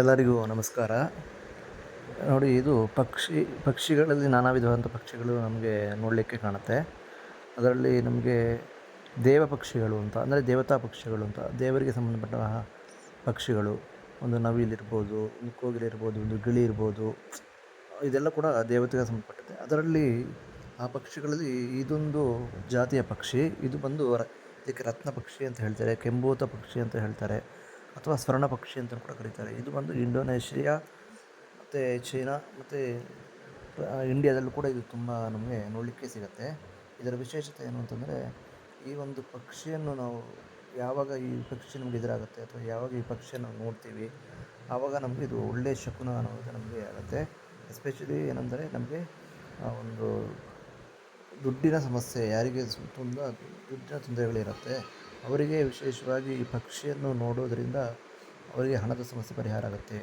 ಎಲ್ಲರಿಗೂ ನಮಸ್ಕಾರ. ನೋಡಿ, ಇದು ಪಕ್ಷಿ, ಪಕ್ಷಿಗಳಲ್ಲಿ ನಾನಾ ವಿಧವಾದಂಥ ಪಕ್ಷಿಗಳು ನಮಗೆ ನೋಡಲಿಕ್ಕೆ ಕಾಣುತ್ತೆ. ಅದರಲ್ಲಿ ನಮಗೆ ದೇವ ಪಕ್ಷಿಗಳು ಅಂತ, ಅಂದರೆ ದೇವತಾ ಪಕ್ಷಿಗಳು ಅಂತ, ದೇವರಿಗೆ ಸಂಬಂಧಪಟ್ಟ ಪಕ್ಷಿಗಳು, ಒಂದು ನವಿಲಿರ್ಬೋದು ಒಂದು ಕೋಗಿಲಿರ್ಬೋದು ಒಂದು ಗಿಳಿ ಇರ್ಬೋದು, ಇದೆಲ್ಲ ಕೂಡ ದೇವತೆಗೆ ಸಂಬಂಧಪಟ್ಟಿದೆ ಅದರಲ್ಲಿ ಆ ಪಕ್ಷಿಗಳಲ್ಲಿ ಇದೊಂದು ಜಾತಿಯ ಪಕ್ಷಿ. ಇದು ಬಂದು ಇದಕ್ಕೆ ರತ್ನ ಪಕ್ಷಿ ಅಂತ ಹೇಳ್ತಾರೆ, ಕೆಂಬೂತ ಪಕ್ಷಿ ಅಂತ ಹೇಳ್ತಾರೆ. ಅಥವಾ ಸ್ವರ್ಣ ಪಕ್ಷಿ ಅಂತ ಕೂಡ ಕರೀತಾರೆ. ಇದು ಬಂದು ಇಂಡೋನೇಷಿಯಾ, ಮತ್ತು ಚೀನಾ, ಮತ್ತು ಇಂಡಿಯಾದಲ್ಲೂ ಕೂಡ ಇದು ತುಂಬ ನಮಗೆ ನೋಡಲಿಕ್ಕೆ ಸಿಗುತ್ತೆ. ಇದರ ವಿಶೇಷತೆ ಏನು ಅಂತಂದರೆ, ಈ ಒಂದು ಪಕ್ಷಿಯನ್ನು ನಾವು ಯಾವಾಗ ಈ ಪಕ್ಷಿ ನಮಗೆ ಎದುರಾಗುತ್ತೆ ಅಥವಾ ಯಾವಾಗ ಈ ಪಕ್ಷಿಯನ್ನು ನಾವು ನೋಡ್ತೀವಿ, ಆವಾಗ ನಮಗೆ ಇದು ಒಳ್ಳೆಯ ಶಕುನ ಅನ್ನೋದು ನಮಗೆ ಆಗುತ್ತೆ. ಎಸ್ಪೆಷಲಿ ಏನಂದರೆ, ನಮಗೆ ಒಂದು ದುಡ್ಡಿನ ಸಮಸ್ಯೆ, ಯಾರಿಗೆ ತುಂಬ ದುಡ್ಡಿನ ತೊಂದರೆಗಳಿರುತ್ತೆ ಅವರಿಗೆ ವಿಶೇಷವಾಗಿ ಈ ಪಕ್ಷಿಯನ್ನು ನೋಡೋದರಿಂದ ಅವರಿಗೆ ಹಣದ ಸಮಸ್ಯೆ ಪರಿಹಾರ ಆಗುತ್ತೆ.